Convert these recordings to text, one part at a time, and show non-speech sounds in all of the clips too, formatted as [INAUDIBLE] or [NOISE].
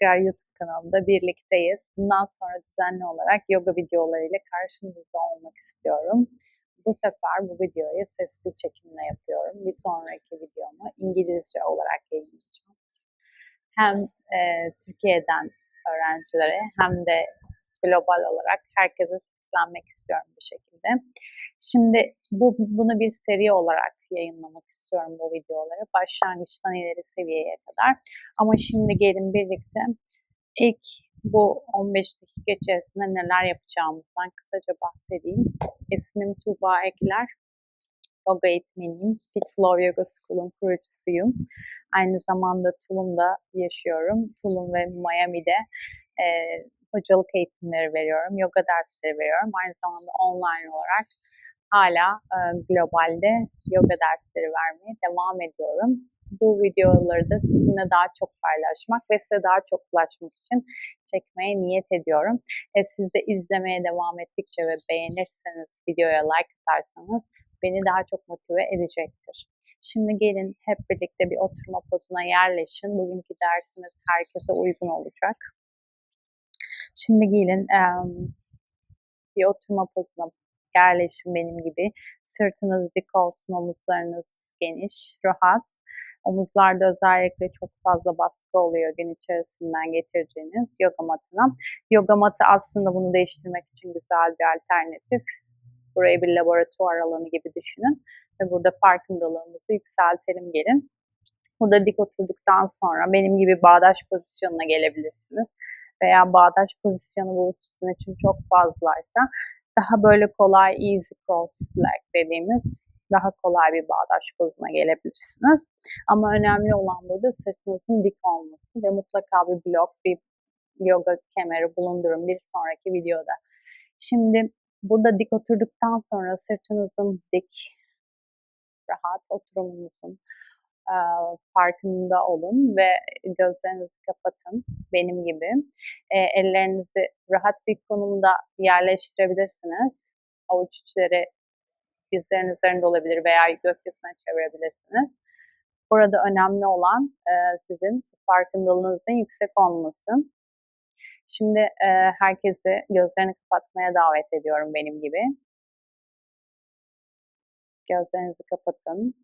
Tekrar YouTube kanalımda birlikteyiz. Bundan sonra düzenli olarak yoga videolarıyla karşınızda olmak istiyorum. Bu sefer bu videoyu sesli çekimle yapıyorum. Bir sonraki videomu İngilizce olarak yayınlayacağım. Hem e, Türkiye'den öğrencilere hem de global olarak herkese seslenmek istiyorum bu şekilde. Şimdi bu, bunu bir seri olarak yayınlamak istiyorum bu videoları. Başlangıçtan ileri seviyeye kadar. Ama şimdi gelin birlikte ilk bu 15 dakika içerisinde neler yapacağımızdan kısaca bahsedeyim. İsmim Tuğba Ekler. Yoga eğitmeniyim. Fit Flow Yoga School'un kurucusuyum. Aynı zamanda Tulum'da yaşıyorum. Tulum ve Miami'de e, hocalık eğitimleri veriyorum. Yoga dersleri veriyorum. Aynı zamanda online olarak hala e, globalde yoga dersleri vermeye devam ediyorum. Bu videoları da sizinle daha çok paylaşmak ve size daha çok ulaşmak için çekmeye niyet ediyorum. E, siz de izlemeye devam ettikçe ve beğenirseniz, videoya like atarsanız beni daha çok motive edecektir. Şimdi gelin hep birlikte bir oturma pozuna yerleşin. Bugünkü dersimiz herkese uygun olacak. Şimdi gelin bir oturma pozuna yerleşin benim gibi. Sırtınız dik olsun, omuzlarınız geniş, rahat. Omuzlarda özellikle çok fazla baskı oluyor gün içerisinden getirdiğiniz yoga matına. Yoga matı aslında bunu değiştirmek için güzel bir alternatif. Burayı bir laboratuvar alanı gibi düşünün. Ve burada farkındalığımızı yükseltelim gelin. Burada dik oturduktan sonra benim gibi bağdaş pozisyonuna gelebilirsiniz. Veya bağdaş pozisyonu bu için çok fazlaysa daha böyle kolay easy cross leg dediğimiz daha kolay bir bağdaş pozuna gelebilirsiniz. Ama önemli olan burada sırtınızın dik olması ve mutlaka bir blok, bir yoga kemeri bulundurun bir sonraki videoda. Şimdi burada dik oturduktan sonra sırtınızın dik, rahat oturumunuzun farkında olun ve gözlerinizi kapatın benim gibi. E, ellerinizi rahat bir konumda yerleştirebilirsiniz. Avuç içleri dizlerin üzerinde olabilir veya gökyüzüne çevirebilirsiniz. Burada önemli olan e, sizin farkındalığınızın yüksek olması. Şimdi e, herkesi gözlerini kapatmaya davet ediyorum benim gibi. Gözlerinizi kapatın.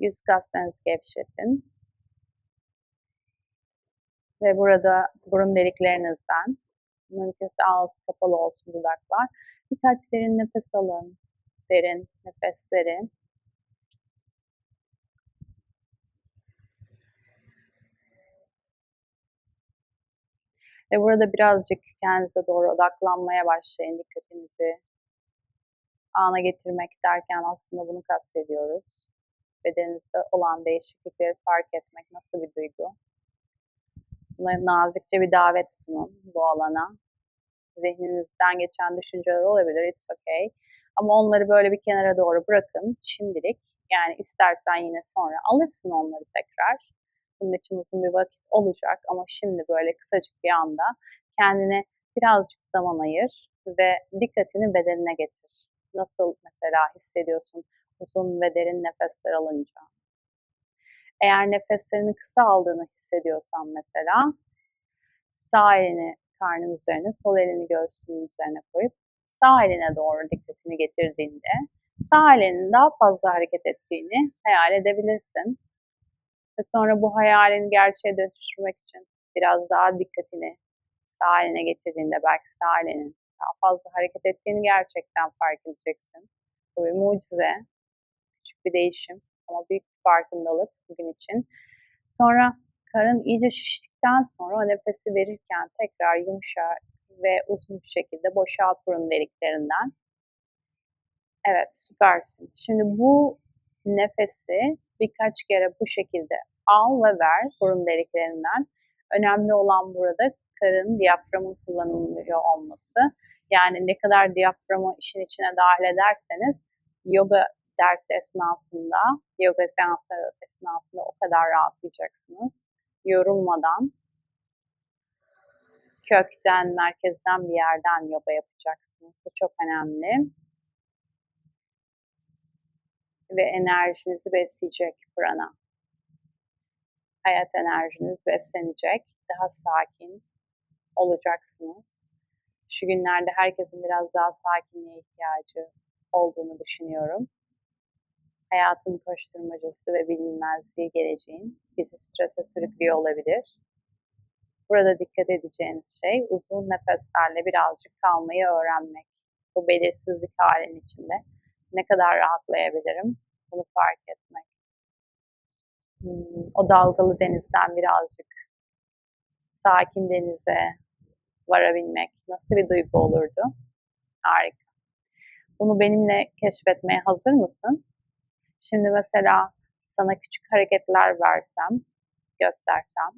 Yüz kaslarınızı gevşetin. Ve burada burun deliklerinizden mümkünse ağız kapalı olsun dudaklar. Birkaç derin nefes alın. Derin nefesleri. Ve burada birazcık kendinize doğru odaklanmaya başlayın. Dikkatinizi ana getirmek derken aslında bunu kastediyoruz bedeninizde olan değişiklikleri fark etmek nasıl bir duygu? Buna nazikçe bir davet sunun bu alana. Zihninizden geçen düşünceler olabilir, it's okay. Ama onları böyle bir kenara doğru bırakın şimdilik. Yani istersen yine sonra alırsın onları tekrar. Bunun için uzun bir vakit olacak ama şimdi böyle kısacık bir anda kendine birazcık zaman ayır ve dikkatini bedenine getir. Nasıl mesela hissediyorsun? Uzun ve derin nefesler alınca. Eğer nefeslerini kısa aldığını hissediyorsan mesela sağ elini karnın üzerine, sol elini göğsünün üzerine koyup sağ eline doğru dikkatini getirdiğinde sağ elinin daha fazla hareket ettiğini hayal edebilirsin. Ve sonra bu hayalini gerçeğe dönüştürmek için biraz daha dikkatini sağ eline getirdiğinde belki sağ elinin daha fazla hareket ettiğini gerçekten fark edeceksin. Bu bir mucize bir değişim ama büyük bir farkındalık bugün için. Sonra karın iyice şiştikten sonra o nefesi verirken tekrar yumuşak ve uzun bir şekilde boşalt burun deliklerinden. Evet süpersin. Şimdi bu nefesi birkaç kere bu şekilde al ve ver burun deliklerinden. Önemli olan burada karın, diyaframın kullanılıyor olması. Yani ne kadar diyaframı işin içine dahil ederseniz yoga dersi esnasında, yoga seansı esnasında o kadar rahatlayacaksınız. Yorulmadan, kökten, merkezden bir yerden yoga yapacaksınız. Bu çok önemli. Ve enerjinizi besleyecek prana. hayat enerjiniz beslenecek. Daha sakin olacaksınız. Şu günlerde herkesin biraz daha sakinliğe ihtiyacı olduğunu düşünüyorum. Hayatın koşturmacası ve bilinmezliği geleceğin bizi strese sürüklüyor olabilir. Burada dikkat edeceğiniz şey uzun nefeslerle birazcık kalmayı öğrenmek. Bu belirsizlik halinin içinde ne kadar rahatlayabilirim bunu fark etmek. Hmm, o dalgalı denizden birazcık sakin denize varabilmek nasıl bir duygu olurdu? Harika. Bunu benimle keşfetmeye hazır mısın? Şimdi mesela sana küçük hareketler versem, göstersem,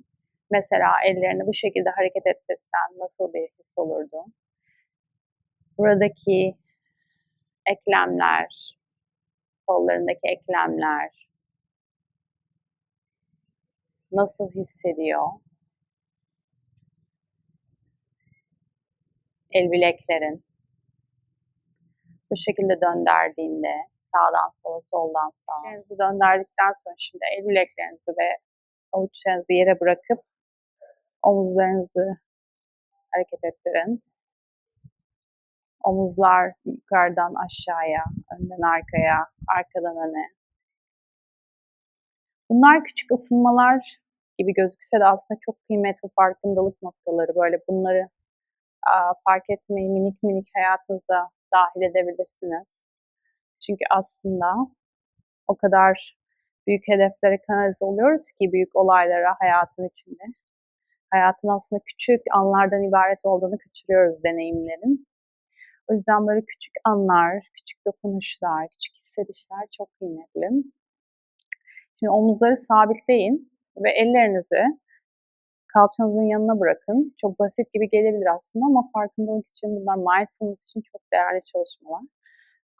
mesela ellerini bu şekilde hareket ettirsen nasıl bir his olurdu? Buradaki eklemler, kollarındaki eklemler nasıl hissediyor? El bileklerin bu şekilde döndürdüğünde sağdan sola, soldan sağa. Elinizi döndürdükten sonra şimdi el bileklerinizi ve avuçlarınızı yere bırakıp omuzlarınızı hareket ettirin. Omuzlar yukarıdan aşağıya, önden arkaya, arkadan öne. Bunlar küçük ısınmalar gibi gözükse de aslında çok kıymetli farkındalık noktaları. Böyle bunları fark etmeyi minik minik hayatınıza dahil edebilirsiniz. Çünkü aslında o kadar büyük hedeflere kanalize oluyoruz ki büyük olaylara hayatın içinde. Hayatın aslında küçük anlardan ibaret olduğunu kaçırıyoruz deneyimlerin. O yüzden böyle küçük anlar, küçük dokunuşlar, küçük hissedişler çok kıymetli. Şimdi omuzları sabitleyin ve ellerinizi kalçanızın yanına bırakın. Çok basit gibi gelebilir aslında ama farkındalık için bunlar mindfulness için çok değerli çalışmalar.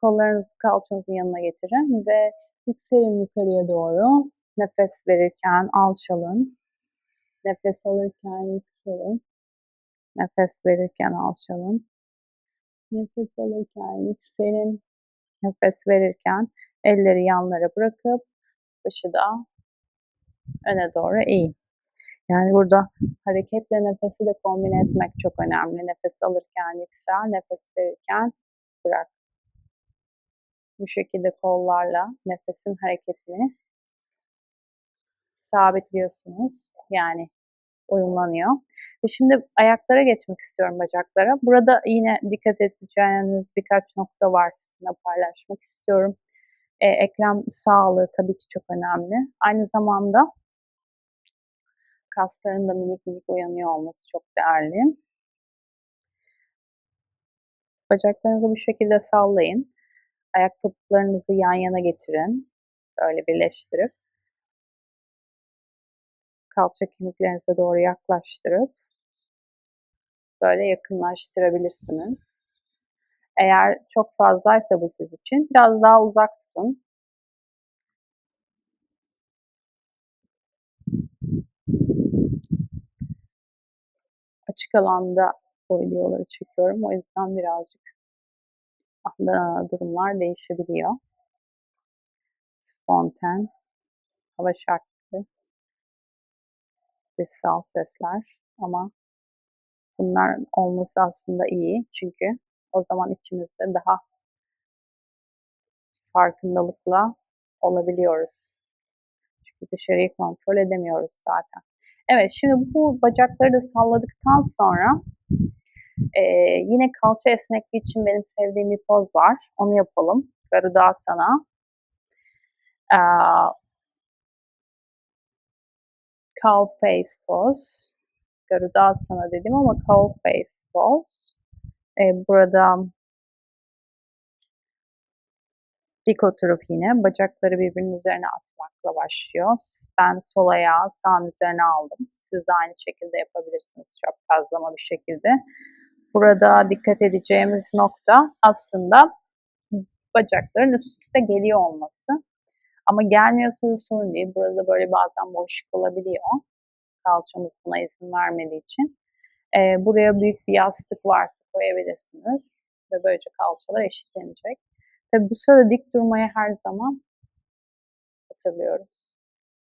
Kollarınızı kalçanızın yanına getirin ve yükselin yukarıya doğru. Nefes verirken alçalın. Nefes alırken yükselin. Nefes verirken alçalın. Nefes alırken yükselin. Nefes verirken elleri yanlara bırakıp başı da öne doğru eğin. Yani burada hareketle nefesi de kombine etmek çok önemli. Nefes alırken yüksel, nefes verirken bırak. Bu şekilde kollarla nefesin hareketini sabitliyorsunuz. Yani uyumlanıyor. Ve şimdi ayaklara geçmek istiyorum bacaklara. Burada yine dikkat edeceğiniz birkaç nokta var sizinle paylaşmak istiyorum. E, eklem sağlığı tabii ki çok önemli. Aynı zamanda kasların da minik minik uyanıyor olması çok değerli. Bacaklarınızı bu şekilde sallayın. Ayak topuklarınızı yan yana getirin. Böyle birleştirip kalça kemiklerinize doğru yaklaştırıp böyle yakınlaştırabilirsiniz. Eğer çok fazlaysa bu siz için biraz daha uzak tutun. Açık alanda bu videoları çekiyorum. O yüzden birazcık durumlar değişebiliyor. Spontan, hava şartları, dışsal sesler ama bunlar olması aslında iyi. Çünkü o zaman içimizde daha farkındalıkla olabiliyoruz. Çünkü dışarıyı kontrol edemiyoruz zaten. Evet şimdi bu bacakları da salladıktan sonra e, yine kalça esnekliği için benim sevdiğim bir poz var. Onu yapalım. Garudasana. Ee, cow face pose. Garudasana dedim ama cow face pose. Ee, burada dik oturup yine bacakları birbirinin üzerine atmakla başlıyor. Ben sol ayağı sağın üzerine aldım. Siz de aynı şekilde yapabilirsiniz çok fazlama bir şekilde. Burada dikkat edeceğimiz nokta aslında bacakların üst üste geliyor olması. Ama gelmiyorsa sorun değil. Burada böyle bazen boşluk olabiliyor. Kalçamız buna izin vermediği için. Ee, buraya büyük bir yastık varsa koyabilirsiniz. Ve böylece kalçalar eşitlenecek. Tabi bu sırada dik durmayı her zaman hatırlıyoruz.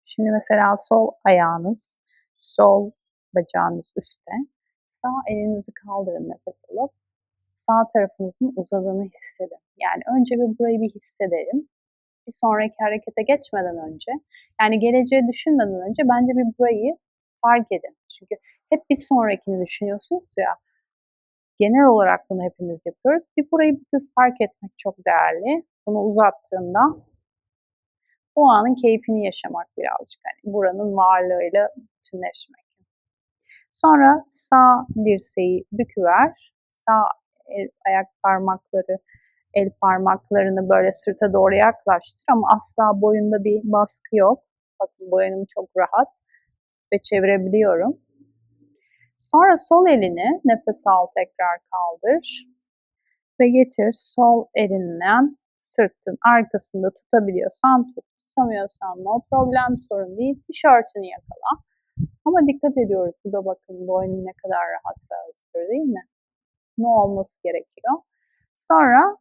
Şimdi mesela sol ayağınız, sol bacağınız üstte. Sağ elinizi kaldırın nefes alıp sağ tarafınızın uzadığını hissedin. Yani önce bir burayı bir hissedelim. Bir sonraki harekete geçmeden önce, yani geleceği düşünmeden önce bence bir burayı fark edin. Çünkü hep bir sonrakini düşünüyorsunuz ya. Genel olarak bunu hepimiz yapıyoruz. Bir burayı bir fark etmek çok değerli. Bunu uzattığında o anın keyfini yaşamak birazcık. Hani buranın varlığıyla bütünleşmek. Sonra sağ dirseği büküver. Sağ el, ayak parmakları, el parmaklarını böyle sırta doğru yaklaştır ama asla boyunda bir baskı yok. Bakın boynum çok rahat ve çevirebiliyorum. Sonra sol elini nefes al tekrar kaldır ve getir sol elinden sırtın arkasında tutabiliyorsan tut. Tutamıyorsan no problem sorun değil. Tişörtünü yakala. Ama dikkat ediyoruz. Bu da bakın boynum ne kadar rahat ve özgür değil mi? Ne olması gerekiyor. Sonra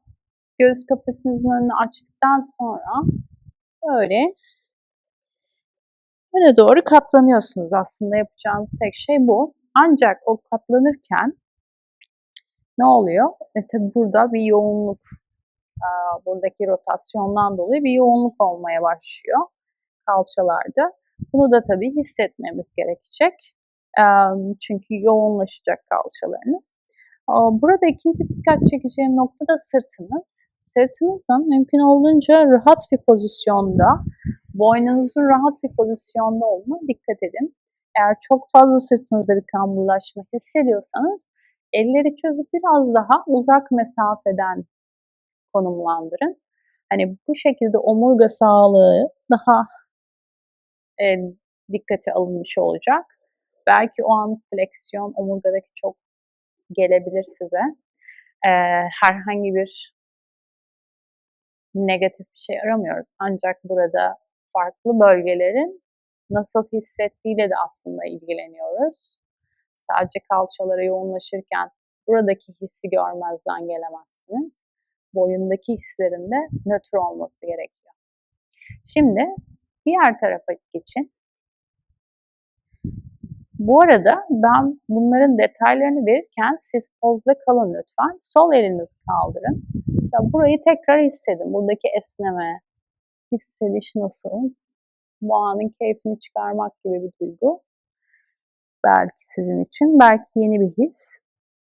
göğüs kafesinizin önünü açtıktan sonra böyle öne doğru katlanıyorsunuz. Aslında yapacağınız tek şey bu. Ancak o katlanırken ne oluyor? E tabi burada bir yoğunluk, buradaki rotasyondan dolayı bir yoğunluk olmaya başlıyor kalçalarda. Bunu da tabii hissetmemiz gerekecek. Çünkü yoğunlaşacak kalçalarınız. Burada ikinci dikkat çekeceğim nokta da sırtınız. Sırtınızın mümkün olduğunca rahat bir pozisyonda, boynunuzun rahat bir pozisyonda olma dikkat edin. Eğer çok fazla sırtınızda bir kamburlaşma hissediyorsanız elleri çözüp biraz daha uzak mesafeden konumlandırın. Hani bu şekilde omurga sağlığı daha e, dikkate alınmış olacak. Belki o an fleksiyon omurgadaki çok gelebilir size. E, herhangi bir negatif bir şey aramıyoruz. Ancak burada farklı bölgelerin nasıl hissettiğiyle de aslında ilgileniyoruz. Sadece kalçalara yoğunlaşırken buradaki hissi görmezden gelemezsiniz. Boyundaki hislerin de nötr olması gerekiyor. Şimdi diğer tarafa geçin. Bu arada ben bunların detaylarını verirken siz pozda kalın lütfen. Sol elinizi kaldırın. Mesela burayı tekrar hissedin. Buradaki esneme, hissediş nasıl? Bu anın keyfini çıkarmak gibi bir duygu. Belki sizin için. Belki yeni bir his.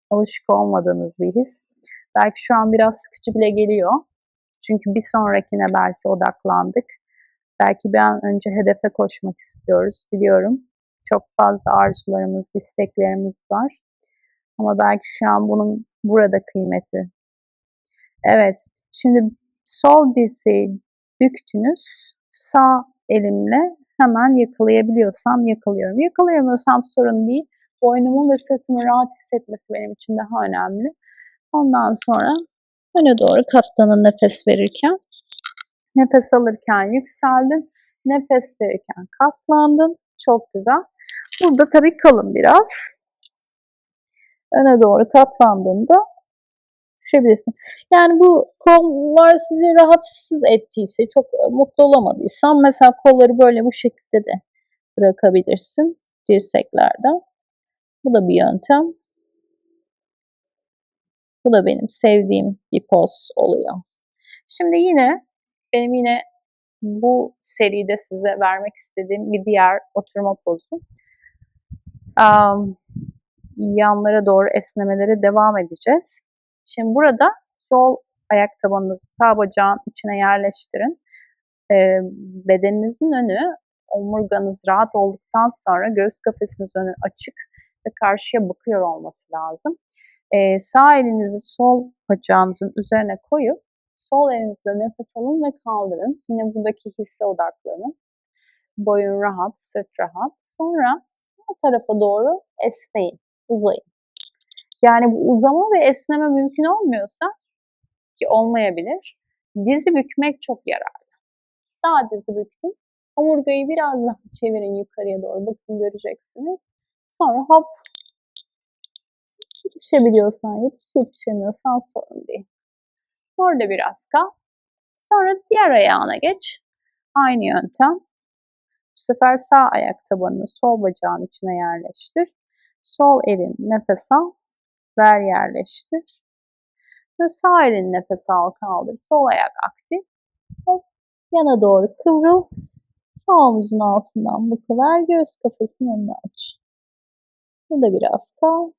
Alışık olmadığınız bir his. Belki şu an biraz sıkıcı bile geliyor. Çünkü bir sonrakine belki odaklandık. Belki bir an önce hedefe koşmak istiyoruz biliyorum. Çok fazla arzularımız, isteklerimiz var. Ama belki şu an bunun burada kıymeti. Evet, şimdi sol dirseği büktünüz. Sağ elimle hemen yakalayabiliyorsam yakalıyorum. Yakalayamıyorsam sorun değil. Boynumun ve sırtımın rahat hissetmesi benim için daha önemli. Ondan sonra öne doğru katlanın nefes verirken. Nefes alırken yükseldin. Nefes verirken katlandın. Çok güzel. Burada tabii kalın biraz. Öne doğru katlandığında düşebilirsin. Yani bu kollar sizi rahatsız ettiyse, çok mutlu olamadıysan mesela kolları böyle bu şekilde de bırakabilirsin dirseklerden. Bu da bir yöntem. Bu da benim sevdiğim bir poz oluyor. Şimdi yine benim yine bu seride size vermek istediğim bir diğer oturma pozu. Um, yanlara doğru esnemelere devam edeceğiz. Şimdi burada sol ayak tabanınızı sağ bacağın içine yerleştirin. Ee, bedeninizin önü omurganız rahat olduktan sonra göğüs kafesiniz önü açık ve karşıya bakıyor olması lazım. Ee, sağ elinizi sol bacağınızın üzerine koyup sol elinizle nefes alın ve kaldırın. Yine buradaki hisse odaklanın. Boyun rahat, sırt rahat. Sonra sağ tarafa doğru esneyin, uzayın. Yani bu uzama ve esneme mümkün olmuyorsa ki olmayabilir. Dizi bükmek çok yararlı. Sağ dizi büktüm. Omurgayı biraz daha [LAUGHS] çevirin yukarıya doğru. Bakın göreceksiniz. Sonra hop yetişebiliyorsan yetiş, yetişemiyorsan sorun değil. Orada biraz kal. Sonra diğer ayağına geç. Aynı yöntem. sefer sağ ayak tabanını sol bacağın içine yerleştir. Sol elin nefes al, ver yerleştir. Ve sağ elin nefes al kaldır. Sol ayak aktif. Hop, yana doğru kıvrıl. Sağ omuzun altından büküver. Göğüs kafesinin önünü aç. Burada biraz kal.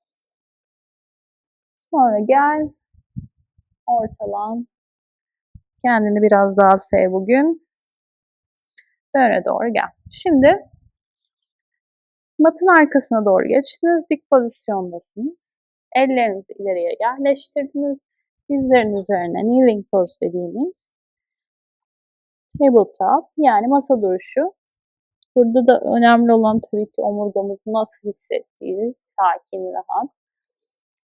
Sonra gel. Ortalan. Kendini biraz daha sev bugün. Böyle doğru gel. Şimdi matın arkasına doğru geçtiniz. Dik pozisyondasınız. Ellerinizi ileriye yerleştirdiniz. Dizlerin üzerine kneeling pose dediğimiz tabletop yani masa duruşu. Burada da önemli olan tabii ki omurgamızı nasıl hissettiği, sakin, rahat.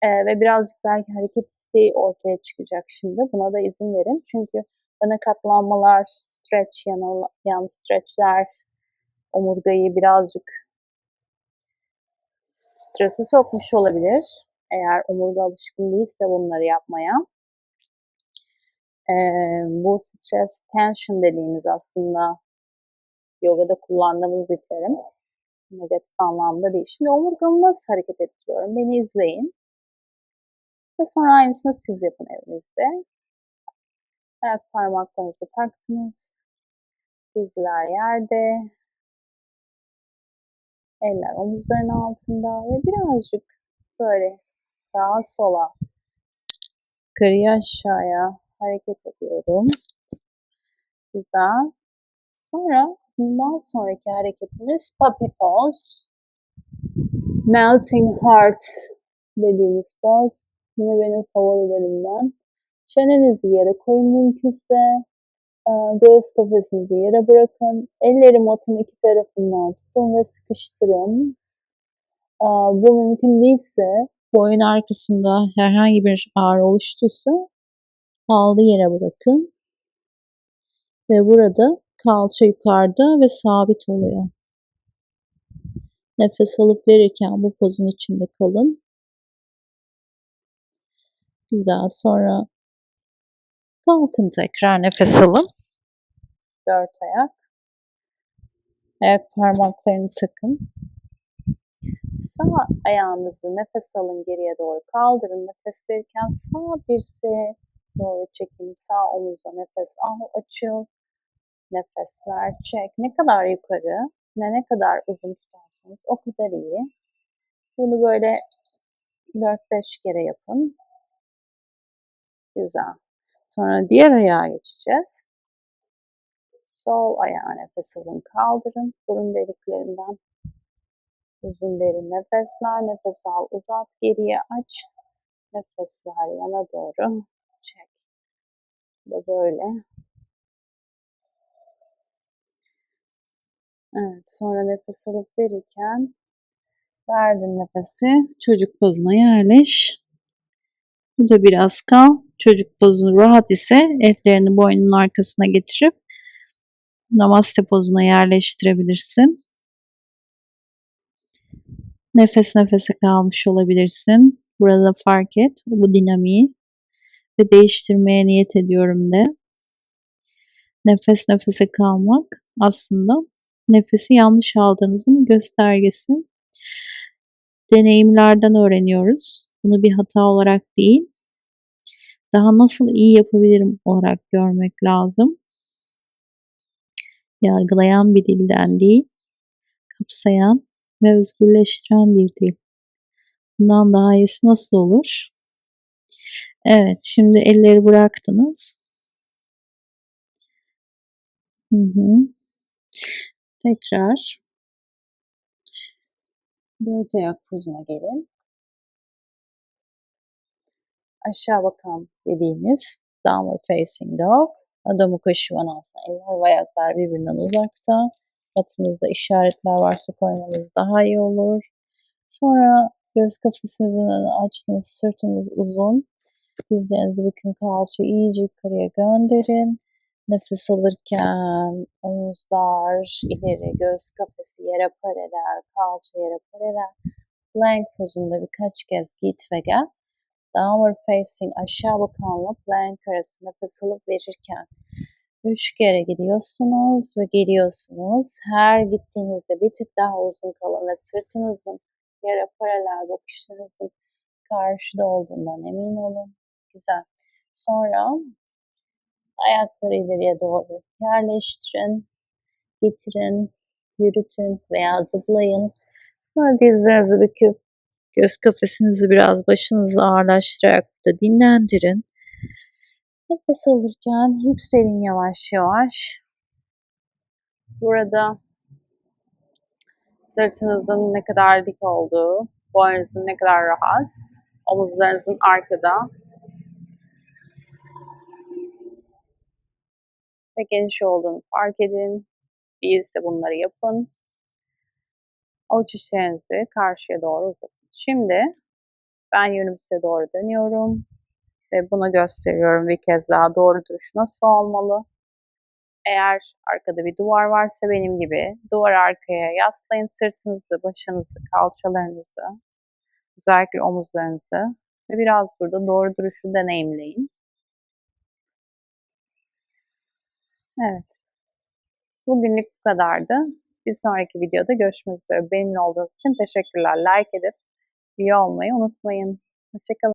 Ee, ve birazcık belki hareket isteği ortaya çıkacak şimdi. Buna da izin verin. Çünkü öne katlanmalar, stretch, yan, yan stretchler omurgayı birazcık strese sokmuş olabilir. Eğer omurga alışkın değilse bunları yapmaya. Ee, bu stres, tension dediğimiz aslında yogada kullandığımız bir terim. Negatif anlamda değil. Şimdi omurgamı nasıl hareket ettiriyorum? Beni izleyin. Ve sonra aynısını siz yapın evinizde. Ayak parmaklarınızı taktınız. Dizler yerde. Eller omuzların altında ve birazcık böyle sağa sola yukarıya aşağıya hareket ediyorum. Güzel. Sonra bundan sonraki hareketimiz puppy pose. Melting heart dediğimiz poz. Yine benim favorilerimden. Çenenizi yere koyun mümkünse. Göğüs kafesinizi yere bırakın. Elleri matın iki tarafından tutun ve sıkıştırın. Bu mümkün değilse boyun arkasında herhangi bir ağrı oluştuysa aldı yere bırakın. Ve burada kalça yukarıda ve sabit oluyor. Nefes alıp verirken bu pozun içinde kalın. Güzel. Sonra kalkın tekrar nefes alın. Dört ayak. Ayak parmaklarını takın. Sağ ayağınızı nefes alın geriye doğru kaldırın. Nefes verirken sağ dirseğe doğru çekin. Sağ omuza nefes al, açıl. Nefes ver, çek. Ne kadar yukarı, ne ne kadar uzun tutarsanız o kadar iyi. Bunu böyle 4-5 kere yapın. Güzel. Sonra diğer ayağa geçeceğiz. Sol ayağı nefes alın, kaldırın. Burun deliklerinden uzun derin nefesler. Nefes al, uzat, geriye aç. Nefes ver yana doğru. Çek. Bu böyle. Evet, sonra nefes alıp verirken verdin nefesi. Çocuk pozuna yerleş. Burada biraz kal. Çocuk pozunu rahat ise etlerini boynunun arkasına getirip namaste pozuna yerleştirebilirsin. Nefes nefese kalmış olabilirsin. Burada fark et bu dinamiği ve değiştirmeye niyet ediyorum de. Nefes nefese kalmak aslında nefesi yanlış aldığınızın göstergesi. Deneyimlerden öğreniyoruz. Bunu bir hata olarak değil, daha nasıl iyi yapabilirim olarak görmek lazım. Yargılayan bir dilden değil, kapsayan ve özgürleştiren bir dil. Bundan daha iyisi nasıl olur? Evet, şimdi elleri bıraktınız. Hı hı. Tekrar dört ayak pozuna gelin. Aşağı bakan dediğimiz downward facing dog. Adamı Shivanasana. Eller ve ayaklar birbirinden uzakta. Batınızda işaretler varsa koymanız daha iyi olur. Sonra göz kafesinizin önünü açtınız. Sırtınız uzun. Dizlerinizi bükün kalça iyice yukarıya gönderin. Nefes alırken omuzlar ileri, göz kafesi yere paralel, kalça yere paralel. Plank pozunda birkaç kez git ve gel. Downward facing aşağı bakanla plank arası nefes alıp verirken Üç kere gidiyorsunuz ve geliyorsunuz. Her gittiğinizde bir tık daha uzun kalın ve sırtınızın yere paralel bakışınızın karşıda olduğundan emin olun. Güzel. Sonra ayakları ileriye doğru yerleştirin, getirin, yürütün veya zıplayın. Sonra dizlerinizi büküp göz kafesinizi biraz başınızı ağırlaştırarak da dinlendirin. Nefes alırken yükselin yavaş yavaş. Burada sırtınızın ne kadar dik olduğu, boynunuzun ne kadar rahat, omuzlarınızın arkada ve geniş olduğunu fark edin. Değilse bunları yapın. Avuç içlerinizi karşıya doğru uzatın. Şimdi ben yönüm size doğru dönüyorum ve bunu gösteriyorum bir kez daha doğru duruş nasıl olmalı. Eğer arkada bir duvar varsa benim gibi duvar arkaya yaslayın sırtınızı, başınızı, kalçalarınızı, özellikle omuzlarınızı ve biraz burada doğru duruşu deneyimleyin. Evet. Bugünlük bu kadardı. Bir sonraki videoda görüşmek üzere. Benimle olduğunuz için teşekkürler. Like edip üye olmayı unutmayın. Hoşçakalın.